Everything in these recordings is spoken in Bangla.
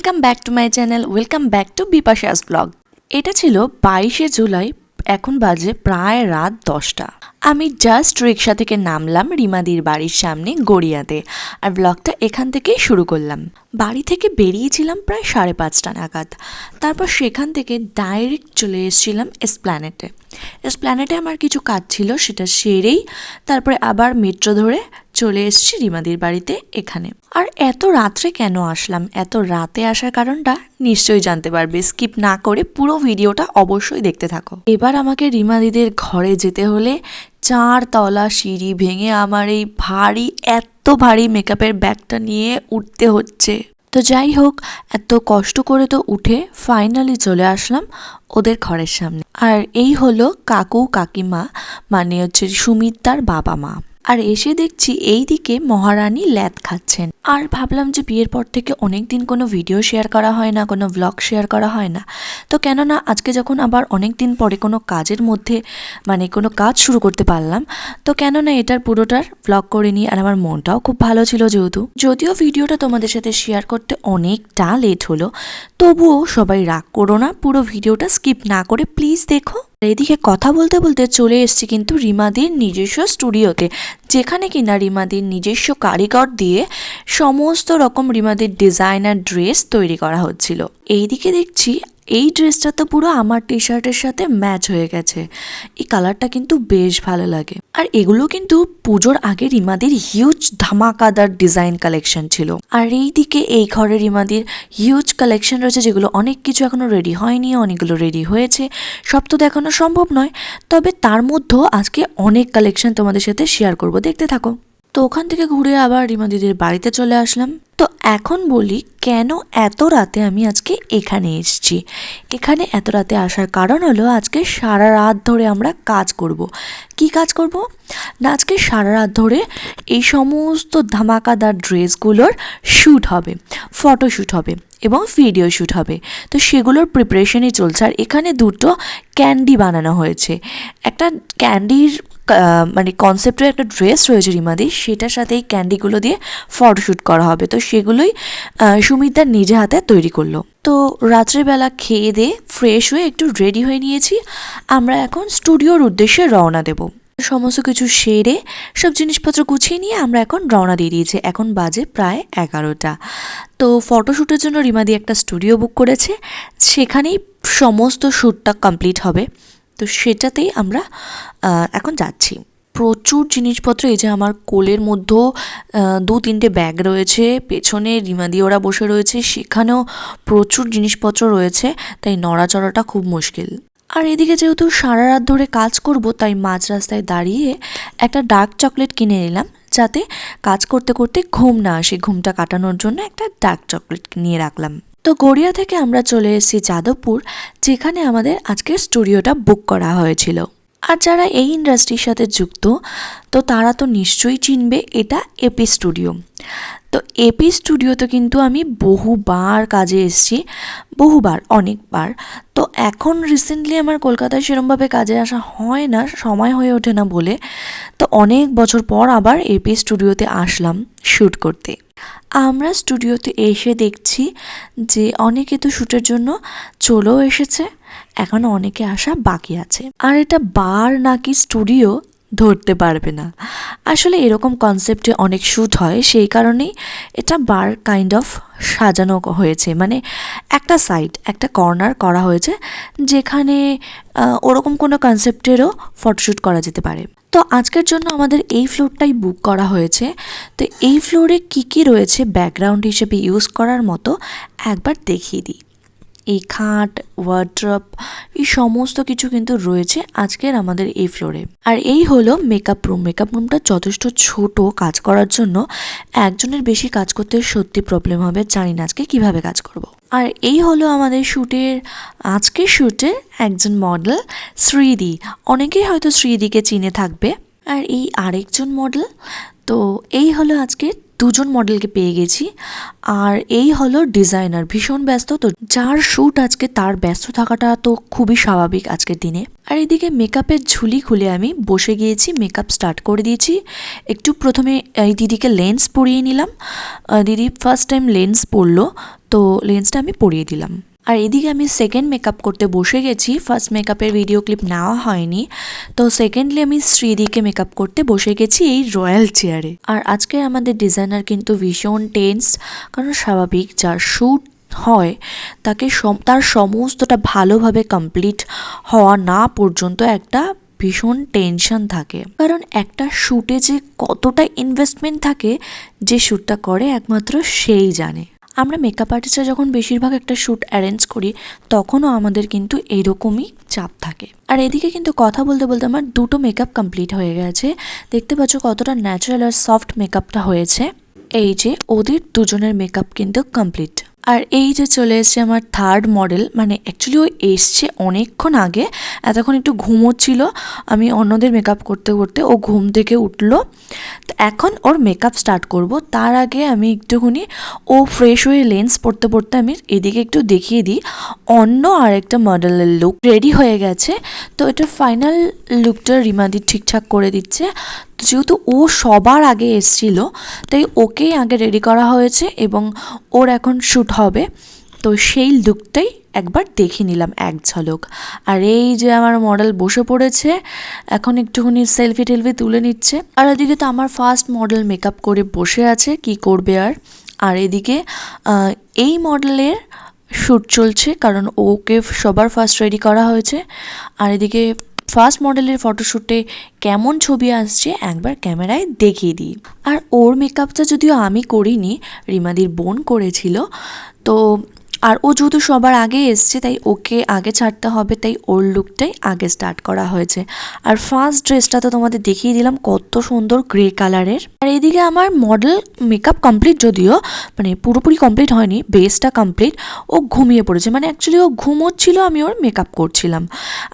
Welcome back to my channel welcome back to Bipasha's blog এটা ছিল বাইশে জুলাই, এখন বাজে প্রায় রাত দশটা। আমি জাস্ট রিক্সা থেকে নামলাম রিমাদির বাড়ির সামনে গড়িয়াতে আর ব্লগটা এখান থেকেই শুরু করলাম। বাড়ি থেকে বেরিয়েছিলাম প্রায় সাড়ে পাঁচটা নাগাদ। তারপর সেখান থেকে ডাইরেক্ট চলে এসেছিলাম এসপ্ল্যানেটে এসপ্ল্যানেটে আমার কিছু কাজ ছিল, সেটা সেরেই তারপরে আবার মেট্রো ধরে চলে এসেছি রিমাদির বাড়িতে এখানে। আর এত রাত্রে কেন আসলাম? এত রাতে আসার কারণটা নিশ্চয়ই জানতে পারবে। স্কিপ না করে পুরো ভিডিওটা অবশ্যই দেখতে থাকো। এবার আমাকে রিমাদিদের ঘরে যেতে হলে চার তলা সিঁড়ি ভেঙে আমার এই ভারী, এত ভারী মেকআপের ব্যাগটা নিয়ে উঠতে হচ্ছে। তো যাই হোক, এত কষ্ট করে তো উঠে ফাইনালি চলে আসলাম ওদের ঘরের সামনে। আর এই হলো কাকু কাকিমা মানে হচ্ছে সুমিতার বাবা মা। আর এসে দেখছি এই দিকে মহারানী ল্যাদ খাচ্ছেন। আর ভাবলাম যে বিয়ের পর থেকে অনেক দিন কোনো ভিডিও শেয়ার করা হয় না, কোনো ব্লগ শেয়ার করা হয় না। তো কেননা আজকে যখন আবার অনেক দিন পরে কোনো কাজের মধ্যে মানে কোনো কাজ শুরু করতে পারলাম, তো কেননা এটার পুরোটার ব্লগ করে নিই আর আমার মনটাও খুব ভালো ছিল যেহেতু। যদিও ভিডিওটা তোমাদের সাথে শেয়ার করতে অনেকটা লেট হলো, তবুও সবাই রাগ করো না, পুরো ভিডিওটা স্কিপ না করে প্লিজ দেখো। এদিকে কথা বলতে বলতে চলে এসেছি কিন্তু রিমাদির নিজস্ব স্টুডিওতে যেখানে কিনা রিমাদির নিজস্ব কারিগর দিয়ে সমস্ত রকম রিমাদির ডিজাইনার ড্রেস তৈরি করা হচ্ছিল। এইদিকে দেখছি, এই ড্রেসটা তো পুরো আমার টি শার্টের সাথে ম্যাচ হয়ে গেছে। এই কালারটা কিন্তু বেশ ভালো লাগে। আর এগুলো কিন্তু পুজোর আগে রিমাদির হিউজ ধামাকাদার ডিজাইন কালেকশন ছিল। আর এই দিকে এই ঘরে রিমাদির হিউজ কালেকশন রয়েছে, যেগুলো অনেক কিছু এখনও রেডি হয়নি, অনেকগুলো রেডি হয়েছে। সব তো দেখানো সম্ভব নয়, তবে তার মধ্যেও আজকে অনেক কালেকশন তোমাদের সাথে শেয়ার করব। দেখতে থাকো। তো ওখান থেকে ঘুরে আবার রিমা দিদির বাড়িতে চলে আসলাম। তো এখন বলি, কেন এত রাতে আমি আজকে এখানে এসেছি? এখানে এত রাতে আসার কারণ হলো, আজকে সারা রাত ধরে আমরা কাজ করব। কি কাজ করব? না, আজকে সারা রাত ধরে এই সমস্ত ধামাকাদার ড্রেসগুলোর শ্যুট হবে ফটোশ্যুট হবে এবং ভিডিও শ্যুট হবে। তো সেগুলোর প্রিপারেশনই চলছে। আর এখানে দুটো ক্যান্ডি বানানো হয়েছে। একটা ক্যান্ডির মানে কনসেপ্টের একটা ড্রেস রয়েছে রিমাদি সেটার সাথে এই ক্যান্ডিগুলো দিয়ে ফটোশ্যুট করা হবে। তো সেগুলোই আহ, সুমিতদার নিজে হাতে তৈরি করল। তো রাত্রেবেলা খেয়ে দিয়ে ফ্রেশ হয়ে একটু রেডি হয়ে নিয়েছি। আমরা এখন স্টুডিওর উদ্দেশ্যে রওনা দেব। সমস্ত কিছু সেরে সব জিনিসপত্র গুছিয়ে নিয়ে আমরা এখন রওনা দিয়ে দিয়েছি। এখন বাজে প্রায় এগারোটা। তো ফটোশ্যুটের জন্য রিমাদি একটা স্টুডিও বুক করেছে। সেখানেই সমস্ত শ্যুটটা কমপ্লিট হবে। তো সেটাতেই আমরা এখন যাচ্ছি। প্রচুর জিনিসপত্র, এই যে আমার কোলের মধ্যেও দু তিনটে ব্যাগ রয়েছে, পেছনে রিমাদি ওরা বসে রয়েছে, সেখানেও প্রচুর জিনিসপত্র রয়েছে, তাই নড়াচড়াটা খুব মুশকিল। আর এদিকে যেহেতু সারা রাত ধরে কাজ করব, তাই মাঝ রাস্তায় দাঁড়িয়ে একটা ডার্ক চকলেট কিনে নিলাম, যাতে কাজ করতে করতে ঘুম না আসে, ঘুমটা কাটানোর জন্য একটা ডার্ক চকলেট নিয়ে রাখলাম। তো গড়িয়া থেকে আমরা চলে এসেছি যাদবপুর, যেখানে আমাদের আজকের স্টুডিওটা বুক করা হয়েছিল। আর যারা এই ইন্ডাস্ট্রির সাথে যুক্ত, তো তারা তো নিশ্চয়ই চিনবে, এটা এপি স্টুডিও তো এপি স্টুডিওতে কিন্তু আমি বহুবার কাজে এসেছি, বহুবার, অনেকবার। তো এখন রিসেন্টলি আমার কলকাতায় সেরমভাবে কাজে আসা হয় না, সময় হয়ে ওঠে না বলে। তো অনেক বছর পর আবার এপি স্টুডিওতে আসলাম শ্যুট করতে। আমরা স্টুডিওতে এসে দেখছি যে অনেকে তো শ্যুটের জন্য চলেও এসেছে এখনও অনেকে আসা বাকি আছে। আর এটা বার নাকি স্টুডিও ধরতে পারবে না। আসলে এরকম কনসেপ্টে অনেক শ্যুট হয়, সেই কারণেই এটা বার কাইন্ড অফ সাজানো হয়েছে। মানে একটা সাইড একটা কর্নার করা হয়েছে, যেখানে ওরকম কোনো কনসেপ্টেরও ফটোশ্যুট করা যেতে পারে। তো আজকের জন্য আমাদের এই ফ্লোরটাই বুক করা হয়েছে। তো এই ফ্লোরে কী কী রয়েছে ব্যাকগ্রাউন্ড হিসেবে ইউজ করার মতো একবার দেখিয়ে দিই। এই খাট ওয়ার্ড্রপ এই সমস্ত কিছু কিন্তু রয়েছে আজকের আমাদের এই ফ্লোরে আর এই হলো মেকআপ রুম মেকআপ রুমটা যথেষ্ট ছোট কাজ করার জন্য একজনের বেশি কাজ করতে সত্যি প্রবলেম হবে, জানি না আজকে কীভাবে কাজ করব। আর এই হলো আমাদের শ্যুটের, আজকের শ্যুটের একজন মডেল শ্রীদি। অনেকেই হয়তো শ্রীদিকে চিনে থাকবে। আর এই আরেকজন মডেল তো এই হলো আজকে দুজন মডেলকে পেয়ে গেছি। আর এই হলো ডিজাইনার, ভীষণ ব্যস্ত। তো যার শ্যুট আজকে, তার ব্যস্ত থাকাটা তো খুবই স্বাভাবিক আজকের দিনে। আর এদিকে মেকআপের ঝুলি খুলে আমি বসে গিয়েছি, মেকআপ স্টার্ট করে দিয়েছি। একটু প্রথমে এই দিদিকে লেন্স পরিয়ে নিলাম। দিদি ফার্স্ট টাইম লেন্স পরলো, তো লেন্সটা আমি পরিয়ে দিলাম। আর এদিকে আমি সেকেন্ড মেকআপ করতে বসে গেছি। ফার্স্ট মেকআপের ভিডিও ক্লিপ নেওয়া হয়নি। তো সেকেন্ডলি আমি শ্রীদিকে মেকআপ করতে বসে গেছি এই রয়্যাল চেয়ারে আর আজকে আমাদের ডিজাইনার কিন্তু ভীষণ টেন্স কারণ স্বাভাবিক যার শ্যুট হয়, তাকে তার সমস্তটা ভালোভাবে কমপ্লিট হওয়া না পর্যন্ত একটা ভীষণ টেনশন থাকে। কারণ একটা শ্যুটে যে কতটা ইনভেস্টমেন্ট থাকে, যে শ্যুটটা করে একমাত্র সেই জানে। আমরা মেকআপ আর্টিস্টরা যখন বেশিরভাগ একটা শ্যুট অ্যারেঞ্জ করি, তখনও আমাদের কিন্তু এইরকমই চাপ থাকে। আর এদিকে কিন্তু কথা বলতে বলতে আমার দুটো মেকআপ কমপ্লিট হয়ে গেছে। দেখতে পাচ্ছ কতটা ন্যাচারাল আর সফট মেকআপটা হয়েছে। এই যে, ওদের দুজনের মেকআপ কিন্তু কমপ্লিট আর এই যে চলে এসছে আমার থার্ড মডেল মানে অ্যাকচুয়ালি ও এসছে অনেকক্ষণ আগে, এতক্ষণ একটু ঘুমোচ্ছিল, আমি অন্যদের মেকআপ করতে করতে ও ঘুম থেকে উঠল। তো এখন ওর মেকআপ স্টার্ট করব। তার আগে আমি একটুখানি ও ফ্রেশ হয়ে লেন্স পড়তে পড়তে আমি এদিকে একটু দেখিয়ে দিই। অন্য আরেকটা মডেলের লুক রেডি হয়ে গেছে। তো এটা ফাইনাল লুকটা রিমাদি ঠিকঠাক করে দিচ্ছে। যেহেতু ও সবার আগে এসছিল, তাই ওকেই আগে রেডি করা হয়েছে এবং ওর এখন শ্যুট হবে। তো সেই লুকটাই একবার দেখে নিলাম এক ঝলক। আর এই যে আমার মডেল বসে পড়েছে, এখন একটুখানি সেলফি টেলফি তুলে নিচ্ছে। আর এদিকে তো আমার ফার্স্ট মডেল মেকআপ করে বসে আছে, কি করবে আর? আর এদিকে এই মডেলের শ্যুট চলছে, কারণ ওকে সবার ফার্স্ট রেডি করা হয়েছে। আর এদিকে ফার্স্ট মডেলের ফটোশ্যুটে কেমন ছবি আসছে একবার ক্যামেরায় দেখিয়ে দিই। আর ওর মেকআপটা যদিও আমি করিনি, রিমাদির বোন করেছিল, তো আর ও যেহেতু সবার আগে এসছে, তাই ওকে আগে ছাড়তে হবে, তাই ওর লুকটাই আগে স্টার্ট করা হয়েছে। আর ফার্স্ট ড্রেসটা তো তোমাদের দেখিয়ে দিলাম, কত সুন্দর গ্রে কালারের আর এদিকে আমার মডেল মেকআপ কমপ্লিট যদিও মানে পুরোপুরি কমপ্লিট হয়নি বেসটা কমপ্লিট ও ঘুমিয়ে পড়েছে। মানে অ্যাকচুয়ালি ও ঘুমোচ্ছিল, আমি ওর মেকআপ করছিলাম।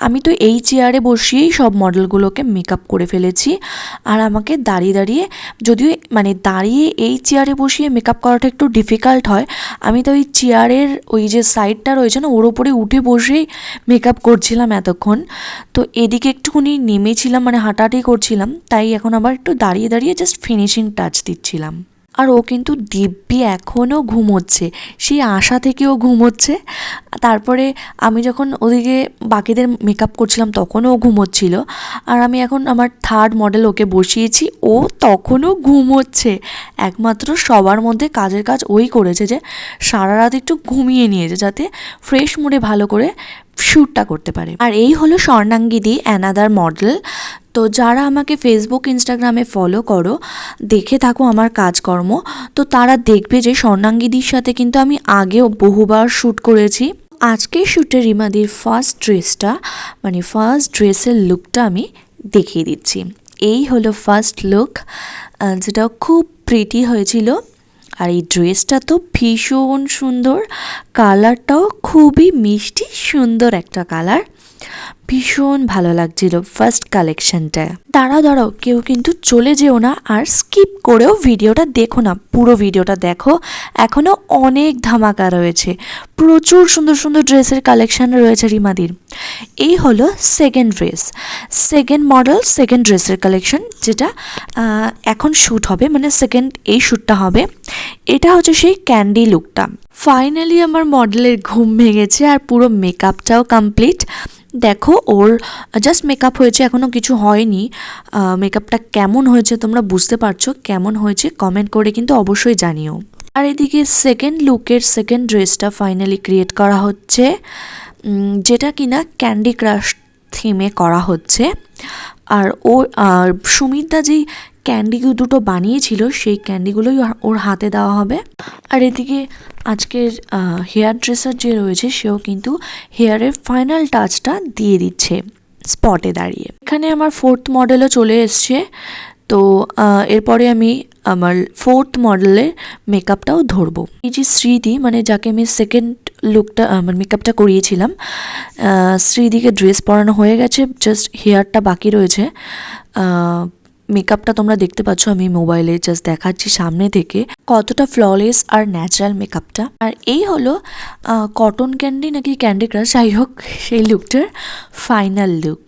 আমি তো এই চেয়ারে বসিয়েই সব মডেলগুলোকে মেকআপ করে ফেলেছি। আর আমাকে দাঁড়িয়ে দাঁড়িয়ে, যদিও মানে দাঁড়িয়ে এই চেয়ারে বসিয়ে মেকআপ করাটা একটু ডিফিকাল্ট হয়, আমি তো ওই চেয়ারের ওই যে সাইডটা রয়েছে না, ওর ওপরে উঠে বসেই মেকআপ করছিলাম এতক্ষণ। তো এদিকে একটুখানি নেমেছিলাম মানে হাঁটাহাঁটি করছিলাম, তাই এখন আবার একটু দাঁড়িয়ে দাঁড়িয়ে জাস্ট ফিনিশিং টাচ দিচ্ছিলাম। আর ও কিন্তু দিব্যি এখনও ঘুমোচ্ছে। সেই আশা থেকেও ঘুমোচ্ছে। তারপরে আমি যখন ওদিকে বাকিদের মেকআপ করছিলাম তখনও ও ঘুমোচ্ছিল। আর আমি এখন আমার থার্ড মডেল ওকে বসিয়েছি, ও তখনও ঘুমোচ্ছে। একমাত্র সবার মধ্যে কাজের কাজ ওই করেছে যে সারা রাত একটু ঘুমিয়ে নিয়েছে যাতে ফ্রেশ মুডে ভালো করে শ্যুটটা করতে পারে। আর এই হলো স্বর্ণাঙ্গিদি অ্যানাদার মডেল তো যারা আমাকে ফেসবুক ইনস্টাগ্রামে ফলো করো, দেখে থাকো আমার কাজকর্ম। তো তারা দেখবে যে স্বর্ণাঙ্গিদির সাথে কিন্তু আমি আগেও বহুবার শ্যুট করেছি। আজকের শ্যুটে রিমাদির ফার্স্ট ড্রেসটা মানে ফার্স্ট ড্রেসের লুকটা আমি দেখিয়ে দিচ্ছি। এই হলো ফার্স্ট লুক যেটা খুব প্রিটি হয়েছিল। আর এই ড্রেসটা তো ভীষণ সুন্দর কালারটাও খুবই মিষ্টি সুন্দর একটা কালার ভীষণ ভালো লাগছিল ফার্স্ট কালেকশনটা দাঁড়াও দাঁড়াও, কেউ কিন্তু চলে যেও না আর স্কিপ করেও ভিডিওটা দেখো না, পুরো ভিডিওটা দেখো। এখনও অনেক ধামাকা রয়েছে, প্রচুর সুন্দর সুন্দর ড্রেসের কালেকশন রয়েছে রিমাদির। এই হলো second dress second model second ড্রেসের কালেকশন যেটা এখন শ্যুট হবে মানে সেকেন্ড এই শ্যুটটা হবে। এটা হচ্ছে সেই ক্যান্ডি লুকটা ফাইনালি আমার মডেলের ঘুম ভেঙেছে আর পুরো মেকআপটাও কমপ্লিট দেখো ওর জাস্ট মেকআপ হয়েছে এখনও কিছু হয়নি। মেকআপটা কেমন হয়েছে তোমরা বুঝতে পারছ, কেমন হয়েছে কমেন্ট করে কিন্তু অবশ্যই জানিও। আর এদিকে সেকেন্ড লুকের সেকেন্ড ড্রেসটা ফাইনালি ক্রিয়েট করা হচ্ছে। যেটা কিনা ক্যান্ডি ক্রাশ থিমে করা হচ্ছে। আর ও, আর সুমিতদা যেই ক্যান্ডি দুটো বানিয়েছিল, সেই ক্যান্ডিগুলোই ওর- হাতে দেওয়া হবে। আর এদিকে আজকের হেয়ার ড্রেসার যে রয়েছে, সেও কিন্তু হেয়ারের ফাইনাল টাচটা দিয়ে দিচ্ছে স্পটে দাঁড়িয়ে। এখানে আমার ফোর্থ মডেলও চলে এসছে। তো এরপরে আমি আমার ফোর্থ মডেলের মেকআপটাও ধরবো। এই যে স্মৃতি মানে যাকে আমি সেকেন্ড লুকটা আমার মেকআপটা করিয়েছিলাম শ্রীদিকে ড্রেস পরানো হয়ে গেছে জাস্ট হেয়ারটা বাকি রয়েছে। মেকআপটা তোমরা দেখতে পাচ্ছ, আমি মোবাইলে জাস্ট দেখাচ্ছি সামনে থেকে কতটা ফ্ললেস আর ন্যাচারাল মেকআপটা। আর এই হলো কটন ক্যান্ডি নাকি ক্যান্ডি ক্রাশ যাই হোক, সেই লুকটার ফাইনাল লুক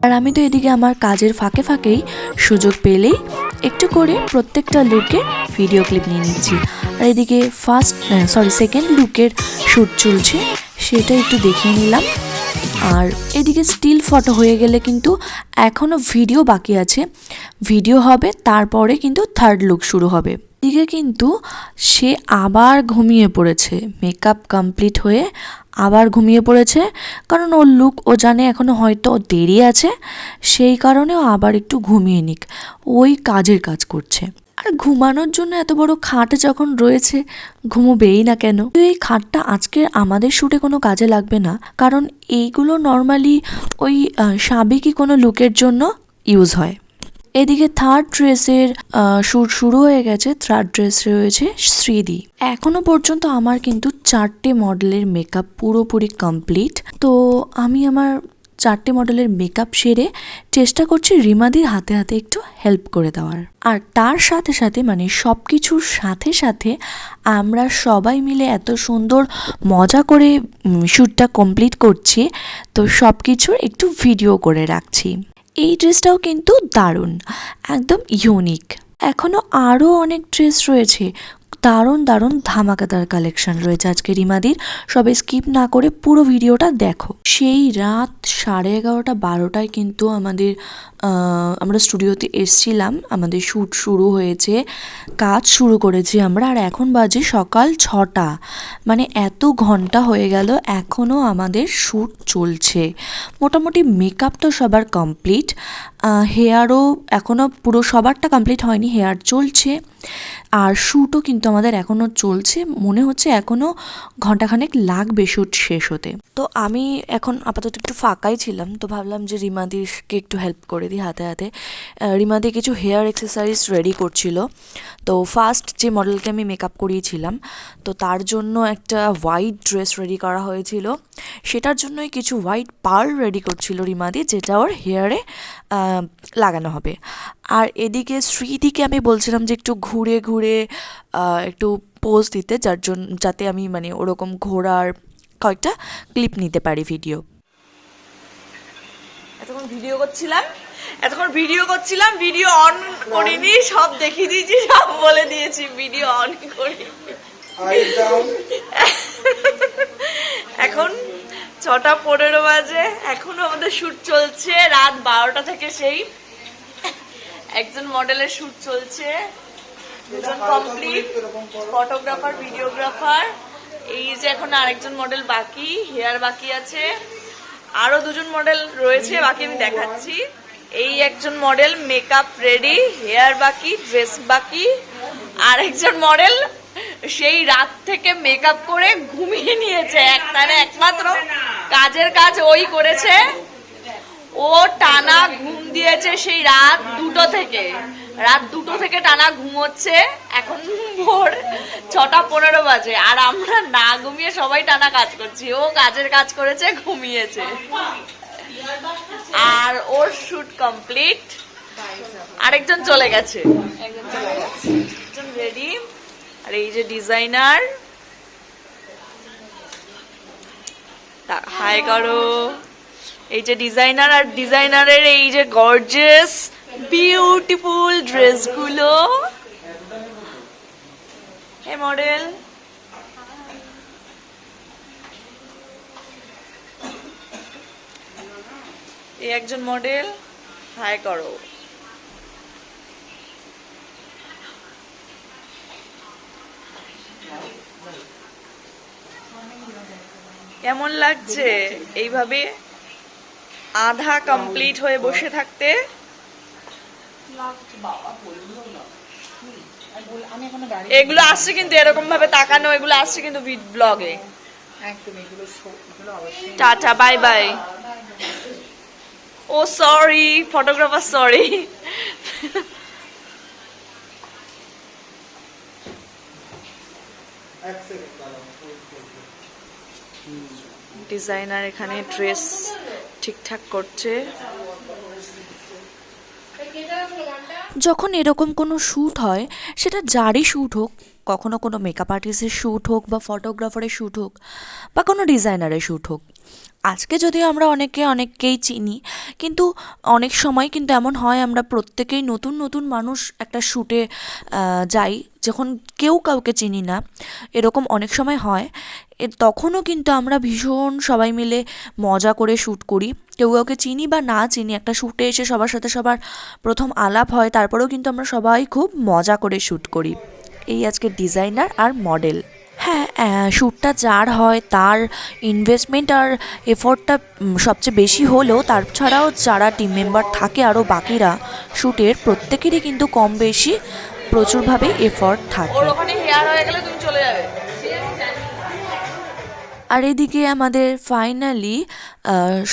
আর আমি তো এদিকে আমার কাজের ফাঁকে ফাঁকেই সুযোগ পেলেই একটু করে প্রত্যেকটা লুকের ভিডিও ক্লিপ নিয়ে নিচ্ছি। আর এদিকে ফার্স্ট সরি সেকেন্ড লুকের শ্যুট চলছে, সেটা একটু দেখিয়ে নিলাম। আর এদিকে স্টিল ফটো হয়ে গেলে কিন্তু এখনও ভিডিও বাকি আছে। ভিডিও হবে, তারপরে কিন্তু থার্ড লুক শুরু হবে। এদিকে কিন্তু সে আবার ঘুমিয়ে পড়েছে। মেকআপ কমপ্লিট হয়ে আবার ঘুমিয়ে পড়েছে। কারণ ওর লুক ও জানে এখনও হয়তো দেরি আছে। সেই কারণেও আবার একটু ঘুমিয়ে নিক। ওই কাজের কাজ করছে। আর ঘুমানোর জন্য এত বড় খাট যখন রয়েছে, ঘুমোবেই না কেন? এই খাটটা আজকে আমাদের শ্যুটে কোনো কাজে লাগবে না। কারণ এইগুলো নর্মালি ওই সাবেকি কোনো লুকের জন্য ইউজ হয়। এদিকে থার্ড ড্রেসের শ্যুট শুরু হয়ে গেছে থার্ড ড্রেস রয়েছে শ্রীদি। এখনও পর্যন্ত আমার কিন্তু চারটে মডেলের মেকআপ পুরোপুরি কমপ্লিট তো আমি আমার চারটে মডেলের মেকআপ সেরে চেষ্টা করছি রিমাদির হাতে হাতে একটু হেল্প করে দেওয়ার। আর তার সাথে সাথে মানে সব কিছুর সাথে সাথে আমরা সবাই মিলে এত সুন্দর মজা করে শ্যুটটা কমপ্লিট করছি। তো সব কিছুর একটু ভিডিও করে রাখছি। এই ড্রেসটাও কিন্তু দারুণ একদম ইউনিক এখনও আরও অনেক ড্রেস রয়েছে। দারুণ দারুণ ধামাকাদার কালেকশন রয়েছে আজকে রিমাদির সবে স্কিপ না করে পুরো ভিডিওটা দেখো। সেই রাত সাড়ে এগারোটা, বারোটায় কিন্তু আমাদের আমরা স্টুডিওতে এসছিলাম। আমাদের শ্যুট শুরু হয়েছে, কাজ শুরু করেছি আমরা। আর এখন বাজে সকাল ছটা। মানে এত ঘণ্টা হয়ে গেল এখনও আমাদের শ্যুট চলছে। মোটামুটি মেকআপ তো সবার কমপ্লিট হেয়ারও এখনও পুরো সবারটা কমপ্লিট হয়নি হেয়ার চলছে। আর শ্যুটও কিন্তু আমাদের এখনও চলছে। মনে হচ্ছে এখনও ঘন্টাখানেক লাগবে শ্যুট শেষ হতে। তো আমি এখন আপাতত একটু ফাঁকাই ছিলাম, তো ভাবলাম যে রিমাদিকে একটু হেল্প করে দিই হাতে হাতে। রিমাদি কিছু হেয়ার এক্সারসাইজ রেডি করছিল। তো ফার্স্ট যে মডেলকে আমি মেকআপ করিয়েছিলাম, তো তার জন্য একটা হোয়াইট ড্রেস রেডি করা হয়েছিল। সেটার জন্যই কিছু হোয়াইট পার্ল রেডি করছিল রিমাদি, যেটা ওর হেয়ারে লাগানো হবে। আর এদিকে শ্রীদিকে আমি বলছিলাম যে একটু ঘুরে ঘুরে একটু পোজ দিতে যার জন্য যাতে আমি মানে ওরকম ঘোরার কয়েকটা ক্লিপ নিতে পারি ভিডিও এতক্ষণ ভিডিও করছিলাম এতক্ষণ ভিডিও করছিলাম ভিডিও অন করিনি সব দেখিয়ে দিয়েছি সব বলে দিয়েছি ভিডিও অন করি এখন ছটা পনেরো বাজে, এখনও আমাদের শুট চলছে, রাত বারোটা থেকে সেই। একজন মডেলের শুট চলছে, দুজন কমপ্লিট ফটোগ্রাফার ভিডিওগ্রাফার এই যে এখন আরেকজন মডেল বাকি হেয়ার বাকি আছে। আরও দুজন মডেল রয়েছে, বাকি আমি দেখাচ্ছি। এই একজন মডেল মেকআপ রেডি হেয়ার বাকি ড্রেস বাকি। আর একজন মডেল সেই রাত থেকে মেকআপ করে ঘুমিয়ে নিয়েছে একটানে একমাত্র। কাজের কাজ ওই করেছে। ও টানা ঘুম দিয়েছে সেই রাত দুটো থেকে। রাত দুটো থেকে টানা ঘুমোচ্ছে। এখন ভোর ছটা পনেরো বাজে। আর আমরা না ঘুমিয়ে সবাই টানা কাজ করছি। ও কাজের কাজ করেছে, ঘুমিয়েছে। আর ওর শুট কমপ্লিট আরেকজন চলে গেছে। একজন চলে গেছে। রেডি আর এই যে ডিজাইনার হাই করো। এই যে ডিজাইনার আর ডিজাইনারের এই যে গর্জেস বিউটিফুল ড্রেসগুলো হে মডেল। এই একজন মডেল, হাই করো। কেমন লাগছে এইভাবে আধা কমপ্লিট হয়ে বসে থাকতে? এগুলো আসছে কিন্তু এরকম ভাবে তাকানো এগুলো আসছে কিন্তু ব্লগে tata bye bye oh sorry photographer sorry designer এখানে ড্রেস ঠিকঠাক করছে। যখন এরকম কোনো শ্যুট হয়, সেটা যারই শ্যুট হোক, কখনো কোনো মেকআপ আর্টিস্টের শ্যুট হোক বা ফটোগ্রাফারের শ্যুট হোক বা কোনো ডিজাইনারের শ্যুট হোক। আজকে যদিও আমরা অনেকে, অনেককেই চিনি, কিন্তু অনেক সময় কিন্তু এমন হয়, আমরা প্রত্যেকেই নতুন নতুন মানুষ একটা শ্যুটে যাই। যখন কেউ কাউকে চিনি না, এরকম অনেক সময় হয় তখনও কিন্তু আমরা ভীষণ সবাই মিলে মজা করে শ্যুট করি। কেউ কাউকে চিনি বা না চিনি, একটা শ্যুটে এসে সবার সাথে সবার প্রথম আলাপ হয়, তারপরেও কিন্তু আমরা সবাই খুব মজা করে শ্যুট করি। এই আজকে ডিজাইনার আর মডেল হ্যাঁ শ্যুটটা যার হয়, তার ইনভেস্টমেন্ট আর এফোর্টটা সবচেয়ে বেশি হলেও, তার ছাড়াও যারা টিম মেম্বার থাকে আরও বাকিরা শ্যুটের প্রত্যেকেরই কিন্তু কম বেশি প্রচুরভাবে এফর্ট থাকে ওর ওখানে হেয়ার হয়ে গেলে তুমি চলে যাবে আর এদিকে আমাদের ফাইনালি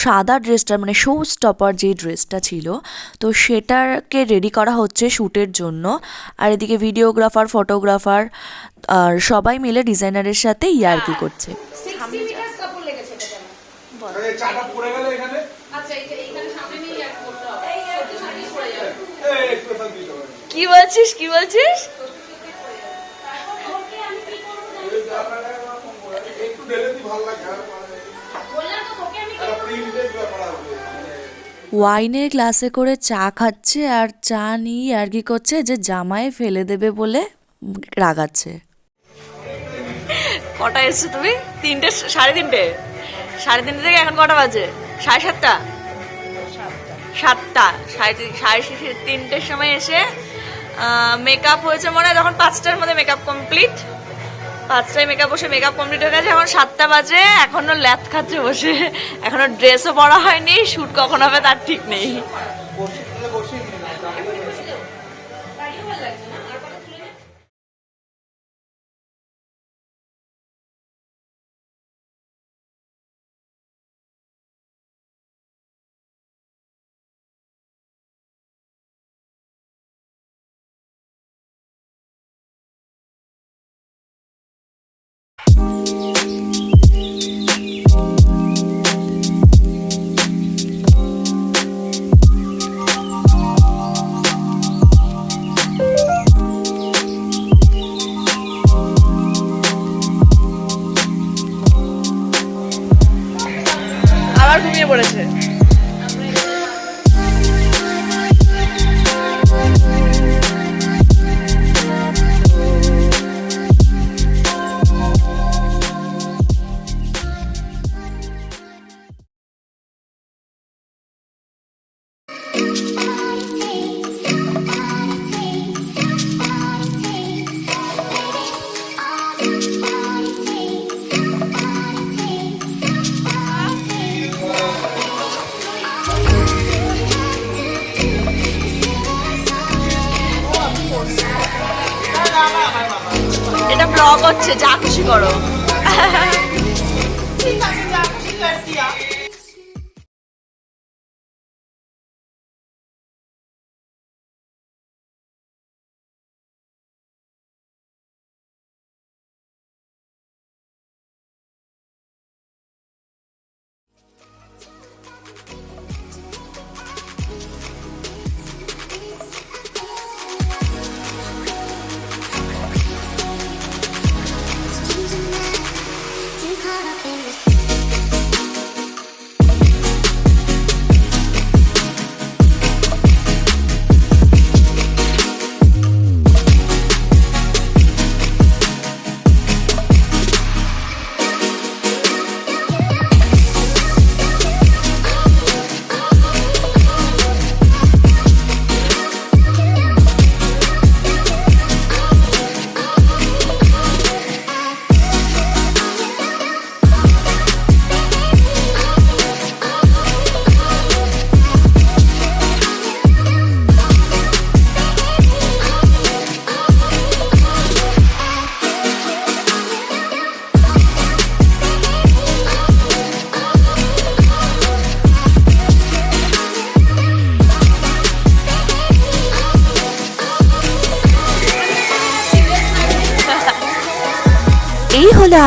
সাদা ড্রেসটা মানে শো স্টপার যে ড্রেসটা ছিল তো সেটাকে রেডি করা হচ্ছে শ্যুটের জন্য আর এদিকে ভিডিওগ্রাফার ফটোগ্রাফার আর সবাই মিলে ডিজাইনারের সাথে ইয়ার্কি করছে আচ্ছা এইখানে সামনে নিয়ে করতে হবে কি বলছিস কি বলছিস? আর ওয়াইনের গ্লাসে করে চা খাচ্ছে আর চা নিয়ে ইয়ার্কি করছে যে জামায় ফেলে দেবে বলে রাগাচ্ছে। কটা এসছো তুমি? তিনটে সাড়ে তিনটে? সাড়ে তিনটে থেকে এখন কটা বাজে? সাড়ে সাতটা? সাতটা। সাড়ে সাড়ে তিনটের সময় এসে মেকআপ হয়েছে মনে হয় তখন পাঁচটার মধ্যে মেকআপ কমপ্লিট পাঁচটায় মেকআপ বসে মেকআপ কমপ্লিট হয়ে গেছে, এখন সাতটা বাজে, এখনও ল্যাথ খাচ্ছে বসে। এখনও ড্রেসও পরা হয়নি শ্যুট কখন হবে তার ঠিক নেই।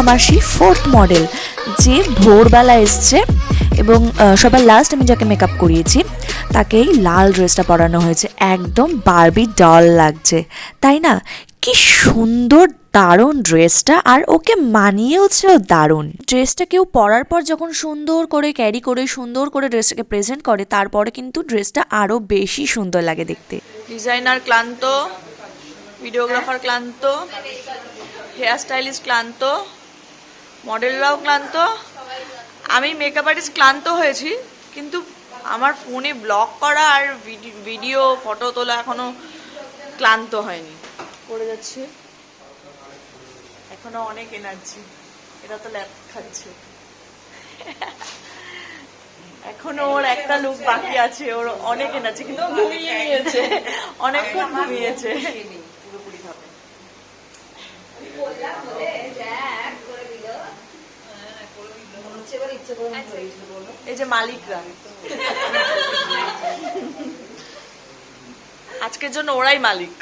আমার সেই ফোর্থ মডেল যে ভোরবেলা এসছে এবং সবার লাস্ট আমি যাকে মেকআপ করিয়েছি, তাকেই লাল ড্রেসটা পরানো হয়েছে। একদম বারবি ডল লাগছে। তাই না? কি সুন্দর, দারুণ ড্রেসটা আর ওকে মানিয়েওছেও দারুণ। ড্রেসটা কেউ পরার পর যখন সুন্দর করে ক্যারি করে, সুন্দর করে ড্রেসটাকে প্রেজেন্ট করে, তারপরে কিন্তু ড্রেসটা আরও বেশি সুন্দর লাগে দেখতে। ডিজাইনার ক্লান্ত ভিডিওগ্রাফার ক্লান্ত হেয়ার স্টাইলিস্ট ক্লান্ত মডেলরাও ক্লান্ত। আমি মেকআপ আর্টিস্ট ক্লান্ত হয়েছি, কিন্তু আমার ফোনে ব্লগ করা আর ভিডি- ভিডিও ফটো তোলা এখনও ক্লান্ত হয়নি। পড়ে যাচ্ছে। এখনও অনেক এনার্জি এটা তো ল্যাপ খাচ্ছে। এখনও ওর একটা লুক বাকি আছে, ওর অনেক এনার্জি কিন্তু ঘুমিয়ে নিয়েছে অনেকক্ষণ ঘুমিয়েছে। এই যে মালিকরা আজকের জন্য ওরাই মালিক।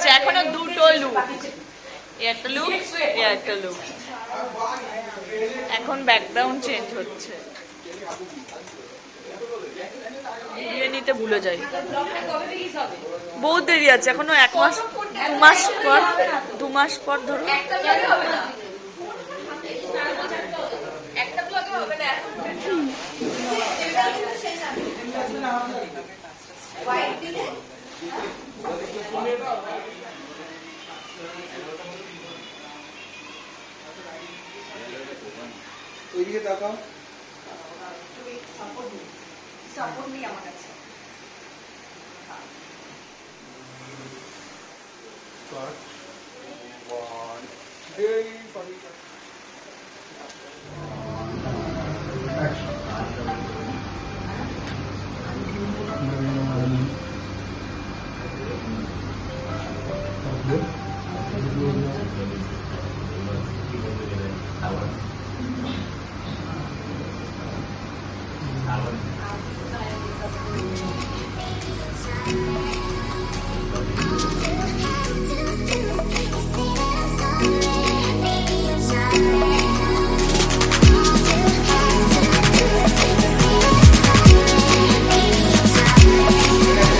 করছে এখনও দুটো লুক একটা লুক একটা লুক এখন ব্যাকগ্রাউন্ড চেঞ্জ হচ্ছে। নিতে ভুলে যাই। বহুত দেরি আছে, এখনও এক মাস, দু মাস পর, দু মাস পর ধরো। টাকা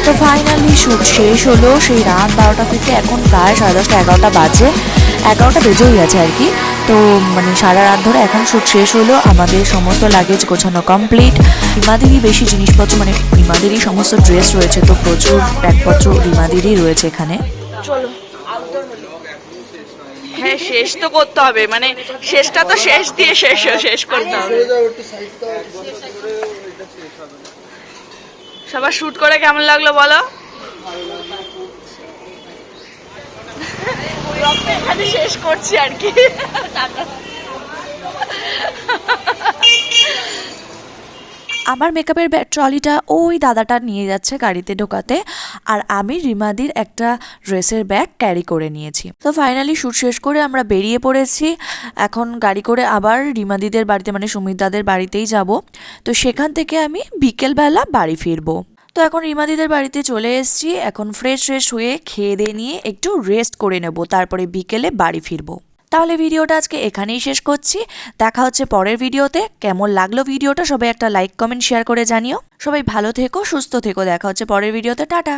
তো ফাইনালি শ্যুট শেষ হলো, সেই রাত বারোটা থেকে এখন প্রায় সাড়ে দশটা, এগারোটা বাজে। এগারোটা বেজেই গেছে আর কি। তো মানে সারা রাত ধরে এখন শ্যুট শেষ হলো, আমাদের সমস্ত লাগেজ গোছানো কমপ্লিট রিমাদেরই বেশি জিনিসপত্র মানে রিমাদেরই সমস্ত ড্রেস রয়েছে, তো প্রচুর ব্যাগপত্র রিমাদেরই রয়েছে এখানে। চলো। হ্যাঁ শেষ তো করতে হবে মানে শেষটা তো শেষ দিয়ে শেষ শেষ করতে হবে। সবার শুট করে কেমন লাগল বলো? ব্লগটা এখানে শেষ করছি আর কি। আমার মেকআপের ট্রলিটা ওই দাদাটা নিয়ে যাচ্ছে গাড়িতে ঢোকাতে, আর আমি রিমাদির একটা ড্রেসের ব্যাগ ক্যারি করে নিয়েছি। তো ফাইনালি শ্যুট শেষ করে আমরা বেরিয়ে পড়েছি। এখন গাড়ি করে আবার রিমাদিদের বাড়িতে মানে সুমিতাদের বাড়িতেই যাব। তো সেখান থেকে আমি বিকেলবেলা বাড়ি ফিরবো। তো এখন রিমাদিদের বাড়িতে চলে এসেছি। এখন ফ্রেশ ফ্রেশ হয়ে খেয়ে দিয়ে নিয়ে একটু রেস্ট করে নেব। তারপরে বিকেলে বাড়ি ফিরবো। তাহলে ভিডিওটা আজকে এখানেই শেষ করছি। দেখা হচ্ছে পরের ভিডিওতে। কেমন লাগল ভিডিওটা সবাই একটা লাইক কমেন্ট শেয়ার করে জানিও। সবাই ভালো থেকো, সুস্থ থেকো। দেখা হচ্ছে পরের ভিডিওতে। টাটা!